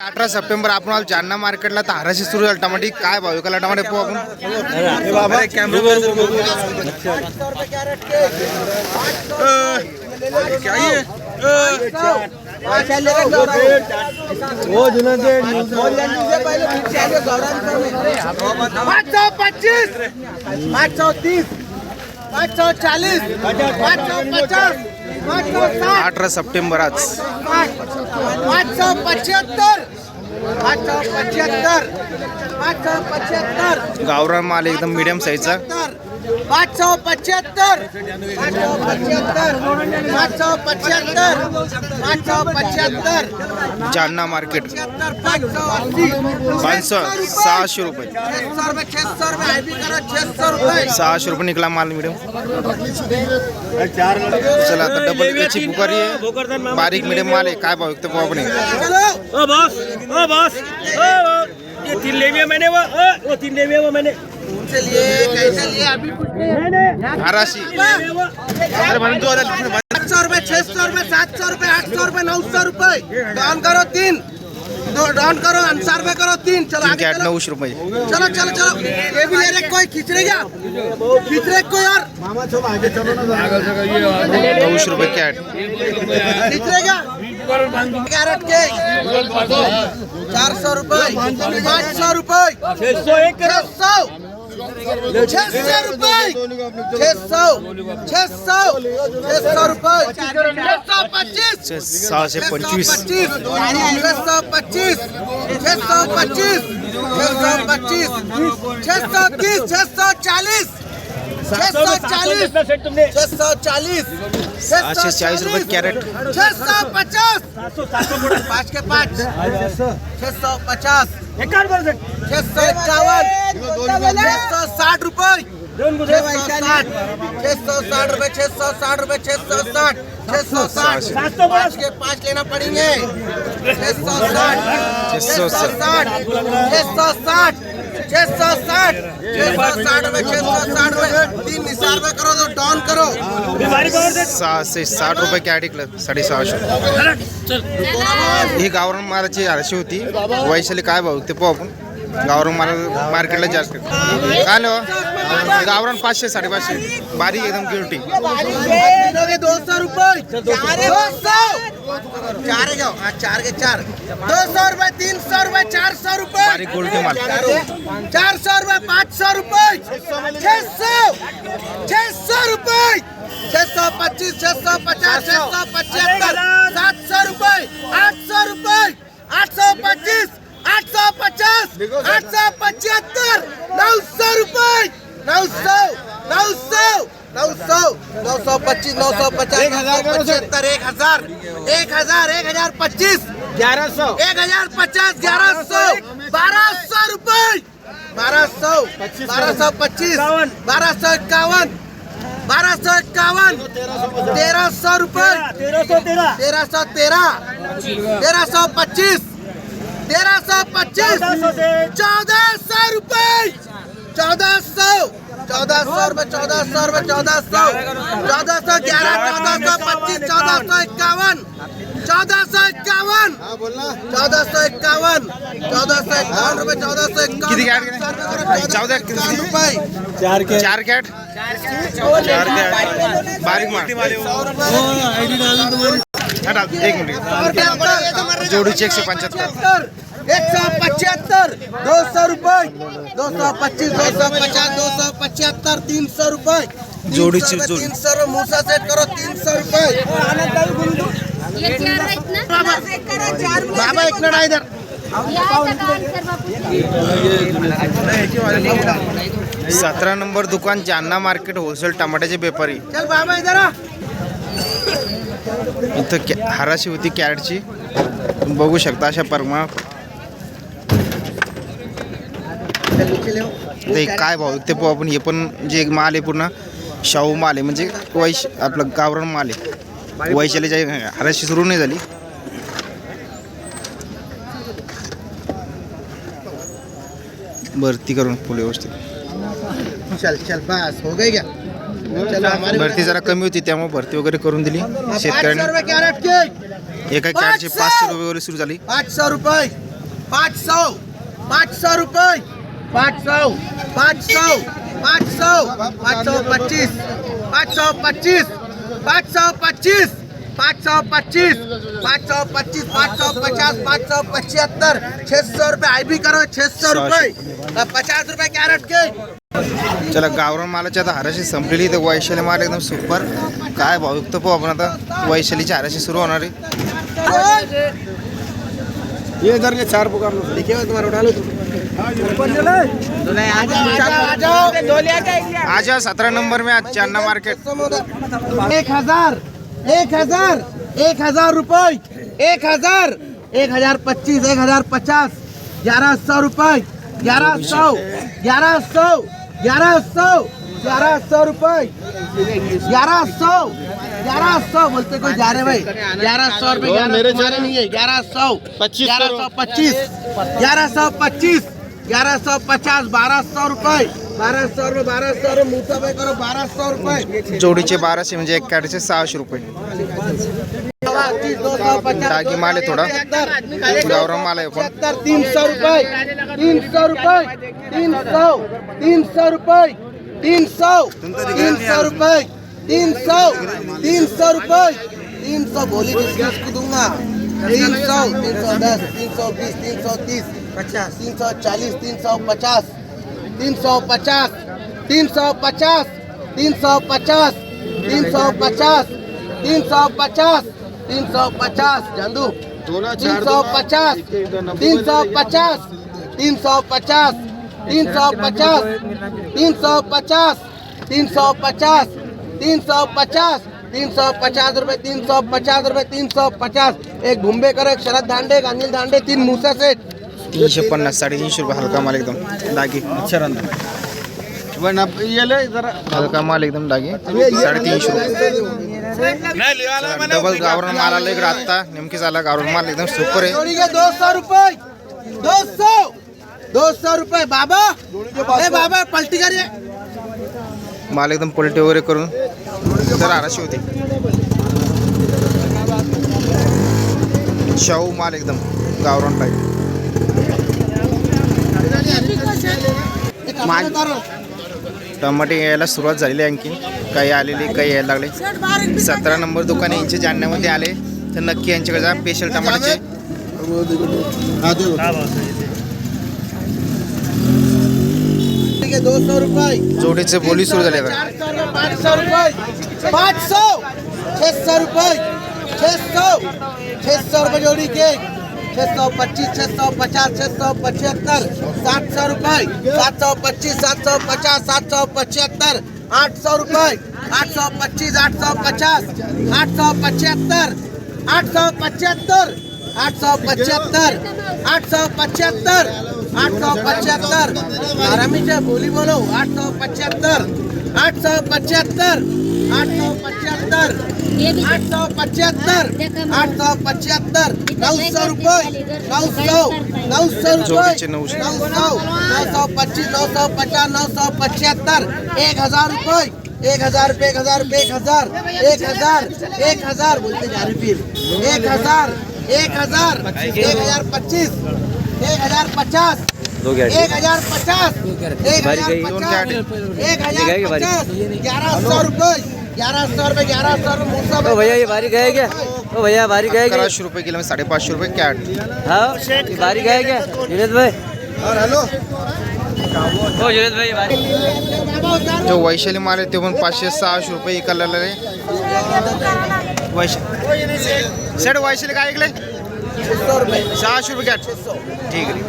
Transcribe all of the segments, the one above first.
अठरा सप्टेंबर आपण जालना मार्केटला ताराशी सुरू झाला टमाटी. काय भाव विकायला टमाटे पाहू आपण? पच्चीस, पाँच सौ तीस, पाँच सौ चालीस, पाँच सौ पचास. अठरा सप्टेंबर आज. पंच्याहत्तर. गावरान माल एकदम मिडियम साईजचा पाँच सौ पचहत्तर। पाँच सौ पचहत्तर। पाँच सौ पचहत्तर। पाँच सौ पचहत्तर जालना मार्केट। पाँच सौ अस्सी। छह सौ रुपये। छह सौ रुपये आई भी करो छह सौ रुपये निघाला माल मीडियम। चला आता डबल याची बुकारी आहे. बारीक मीडियम माल आहे. काय भाव विकतो पाहू आपण हे. ओ बॉस. ओ बॉस. ओ ओ, ये तीन ले लिया मैंने वो. ओ, तीन ले लिया वो मैंने. उनसे लिए कैसे लिए अभी कुछ नहीं मैंने आराशी ले वो आठ सौ रुपए छह सौ रुपए सात सौ रुपए आठ सौ रुपए नौ सौ रुपए डाउन करो तीन। डाउन करो अंसार में करो तीन। चलो आगे कॅट चलो। रुपये। चलो चलो चलो। ये भी ले रहे कोई खींच रहे क्या? खींच रहे कोई और? नऊशे रुपये कॅट। खींच रहे क्या? कैरेट के चार सौ रुपए पाँच सौ रुपए छह सौ एक सौ। छह सौ रुपए छह सौ छह सौ छह सौ रुपए छह सौ पच्चीस सहाशे पंचवीस छह सौ पच्चीस छह सौ पच्चीस छह सौ पच्चीस छह सौ तीस छह सौ चालीस छह सौ चालीस छह सौ चालीस रुपये छह सौ पचास पाँच के पाँच छह सौ पचास छह सौ इक्यावन छह सौ साठ रुपए छह सौ साठ छह सौ साठ रुपए छह सौ साठ रुपए छह सौ साठ छह सौ साठ सौ पाँच के पाँच लेना पड़ेंगे छह सौ साठ छह सौ साठ छह सौ साठ छह सौ साठ छह सौ साठ रुपए छह सौ साठ तीन में करो तो डाउन करो. सहाशे साठ रुपये साडेसहाशे. ही गावरान मालाची आरशी होती. वैशाली काय भाव ते पाहू आपण. गावरान माल मार्केटला जास्त काय लो पाचशे साडेपाचशे बारीक एकदम गिरटी. दो सौ सौ चार जाओ हाँ चार के चार. दो सौ रुपए तीन सौ रुपए चार सौ बारीक माल. चार सौ रुपए पाँच सौ रुपए छह सौ छह सौ रुपए छह सौ पच्चीस छह सौ पचास छह सौ पचहत्तर. सात सौ रुपए आठ सौ रुपए आठ सौ पच्चीस. आठ सौ पचास आठ सौ पचहत्तर नौ सौ रुपए। नौ सौ नौ सौ नौ सौ नौ सौ पच्चीस नौ सौ पचास नौ सौ पचहत्तर एक हज़ार एक हज़ार एक हज़ार पच्चीस। ग्यारह सौ। एक हज़ार पचास ग्यारह सौ बारह सौ रुपए। बारह सौ बारह सौ पच्चीस बारह सौ इक्यावन बारह सौ इक्यावन तेरह सौ रुपए। तेरह सौ तेरह। तेरह सौ तेरह तेरह सौ पच्चीस। तेरह सौ पच्चीस चौदह सौ चौदह रुपए चौदह सौ चौदह सौ रुपए चौदह सौ रुपए चौदह सौ चौदह सौ ग्यारह चौदह सौ पच्चीस चौदह सौ इक्यावन चौदह सौ इक्यावन चौदह सौ इक्यावन चौदह सौ इक्यावन रुपए चौदह सौ इक्यावन चौदा किती? रुपए चार के चार कॅट चार कॅट बारीक माल हा, डाल. एक मिनिट. जोडीची एकशे पंच्याहत्तर. एक सौ पचहत्तर दो सौ रुपए दो सौ पच्चीस दो सौ पचास दो सौ पचहत्तर तीन सौ रुपए जोड़ी से जोड़ी। तीन सौ मूसा सेट करो तीन सौ रुपए ये चार आहेत ना बाबा एक मिनट इधर. सतरा नंबर दुकान जालना मार्केट होलसेल टमाट्याचे व्यापारी चल बाबा इधर इथं कॅ हाराशी होती कॅरेटची. तुम्ही बघू शकता अशा परमा ते काय भाव ते पाहू आपण हे पण जे माल आहे पूर्ण शाहू माल आहे. म्हणजे वैश आपलं गावरान माल आहे. वैशालीच्या हाराशी सुरू नाही झाली. भरती करून फुल व्यवस्थित. चल चल बस. हो गई क्या? भरती जरा कमी होती त्यामुळे भरती वगैरे करून दिली. पाँच सौ शेतकऱ्यांनी. रुपये कैरेट एका कॅरेटची पाचशे रुपये वगैरे सुरू झाली. पाँच सौ. पाँच रुपये. पाँच सौ. पाँच सौ. पाँच सौ. पाँच सौ पच्चीस. पाँच सौ पच्चीस. पाँच सौ पच्चीस. पाँच सौ पच्चीस. पाँच सौ पच्चीस. पाँच सौ पचास. पाँच सौ पचहत्तर. छः सौ रुपये. आई भी करो छः सौ रुपये. पचास रुपये कैरेट के चला गावरान मालाची आता हाराशी संपलेली तर वैशाली माल एकदम सुपर काय भाव युक्त पाहू आपण आता? वैशालीची हाराशी सुरू होणार आहे. ये जर के चार पुकार लिखे हुए तुम्हारे उठा आज सत्रह नंबर में आज चांदा मार्केट. एक हजार एक हजार एक हजार रुपये एक हजार एक हजार पच्चीस एक हजार पचास ग्यारह सौ रुपये ग्यारह सौ ग्यारह सौ ग्यारह सौ ग्यारह सौ रुपये ग्यारह सौ ग्यारह सौ बोलते कोई जा रहे भाई। ग्यारह सौ रुपये ग्यारह तुम्हारे नहीं है ग्यारह सौ पच्चीस ग्यारह सौ पच्चीस ग्यारह सौ पच्चीस ग्यारह सौ पचास बारह सौ रुपये बारह सौ रुपये बारह सौ रुपये मुँह करो बारह सौ रुपये जोडीचे बाराशे म्हणजे एक कॅरेटचे सहाशे रुपये टाकी माल थोडा. गावरान माल. तीन सौ रुपये. तीन सौ रुपये. तीन सौ तीन सौ रुपये. तीन सौ तीन सौ रुपये. तीन सौ तीन सौ रुपये. तीन सौ बोली किसकी उसको दूँगा. तीन सौ तीन सौ दस तीन सौ बीस तीन सौ तीस, पचास. तीन सौ चालीस तीन सौ पचास. तीन सौ पचास. तीन सौ पचास. तीन सौ पचास. तीन सौ पचास. तीन सौ पचास. तीन सौ पचास जानदू तीन सौ पचास तीन सौ पचास तीन सौ पचास तीन सौ पचास तीन सौ पचास तीन सौ पचास तीन सौ पचास तीन सौ पचास रुपये तीन सौ पचास रुपये तीन सौ पचास एक भुंबेकर एक शरद दांडे एक अनिल दांडे तीन मुसा सेठ तीनशे पन्नास साडेतीनशे रुपये हलका माल एकदम डागी हलका माल एकदम डागी साडेतीनशे रुपये डबल गावरान माल आला इकडे आत्ता नेमकीच आला गावरान माल एकदम सुपर आहे दो सौ रुपये दो सौ दो सौ रुपये बाबा ए बाबा पलटी करिए माल एकदम पलटी वगैरे करून तर आराशी होती शाहू माल एकदम गावरान टाईप टमाटे यायला सुरुवात झालेली आहे आणखी काही आलेली काही यायला लागले. सतरा नंबर दुकान यांचे जालन्यामध्ये आले. तर नक्की यांच्याकडे जा स्पेशल टमाटाचे रुपये जोडीचे बोली सुरू झाले रुपये रुपये सौ सौ जोड़ी छः सौ पच्चीस छः सौ पचास छः सौ पचहत्तर सात सौ रुपये सात सौ पच्चीस सात सौ पचास सात सौ पचहत्तर. आठ सौ रुपये आठ सौ पच्चीस आठ सौ पचास आठ सौ पचहत्तर आठ सौ पचहत्तर आठ सौ पचहत्तर आठ सौ पचहत्तर आठ सौ पचहत्तर आरामी से बोली बोलो आठ सौ पचहत्तर। आठ सौ पचहत्तर. आठ सौ पचहत्तर. आठ सौ पचहत्तर. आठ सौ पचहत्तर. नौ सौ रुपये. नौ सौ. नौ सौ रुपये. नौ सौ। नौ सौ. पच्चीस नौ सौ पचास नौ सौ पचहत्तर. एक हजार रुपये. एक हजार रुपये एक हजार रुपये एक हजार. एक हजार. एक हजार बोलते जा रहे फिर. एक हजार. एक हजार. एक हजार पच्चीस. एक हजार पचास. दो ग्यारह एक हज़ार पचास भारी गई। ग्यारह सौ रुपये ग्यारह सौ रुपये ग्यारह सौ रुपये भैया ये भारी गए क्या? तो भैया भारी गए क्या? रुपये किलो में साढ़े पाँच सौ रुपये कैट। हाँ भारी गए क्या? विनोद भाई। और हेलो। जो वैशाली माल है ते पण पाचशे सहाशे रुपये एका आहे वैशाली वैशाली काय ऐकलंय सौ रुपये सहाशे रुपये कॅट. ठीक आहे.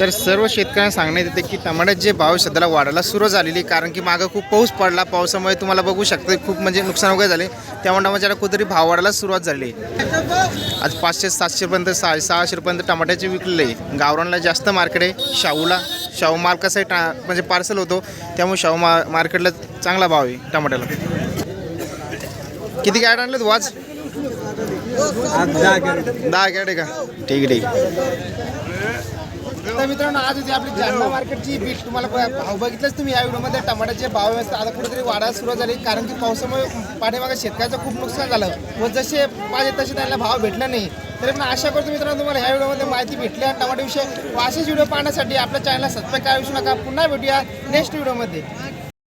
तर सर्व शेतकऱ्यांना सांगण्यात येते की टमाट्याचे जे भाव सध्याला वाढायला सुरू झालेली आहे. कारण की मागं खूप पाऊस पडला. पावसामुळे तुम्हाला बघू शकता खूप म्हणजे नुकसान वगैरे झाले. त्यामुळे टमाट्याला कुठेतरी भाव वाढायला सुरुवात झाली आहे. आज पाचशे सातशेपर्यंत सहा सहाशे रुपयांत टमाट्याचे विकले गावरानला जास्त मार्केट आहे. शाहूला शाहू माल कसं आहे टा म्हणजे पार्सल होतो. त्यामुळे शाहू मा मार्केटला चांगला भाव आहे टमाट्याला. किती गॅड आणले तू आज दहा गॅड आहे का? ठीक आहे ठीक आहे. तर मित्रांनो आज होती आपली जालना मार्केटची बीट तुम्हाला भाव बघितलंच तुम्ही या व्हिडिओमध्ये. टमाट्याचे भाव व्यवस्था आता कुठेतरी वाढायला सुरुवात झाली. कारण की पावसामुळे पाठीमागे शेतकऱ्याचं खूप नुकसान झालं. व जसे पाहिजे तसे त्यांना भाव भेटला नाही. तरी पण आशा करतो मित्रांनो तुम्हाला ह्या व्हिडिओमध्ये माहिती भेटली. आणि टमाट्याविषयी व असेच व्हिडिओ पाहण्यासाठी आपल्या चॅनलला सबस्क्राईब करा विसरू नका. पुन्हा भेटूया नेक्स्ट व्हिडिओमध्ये.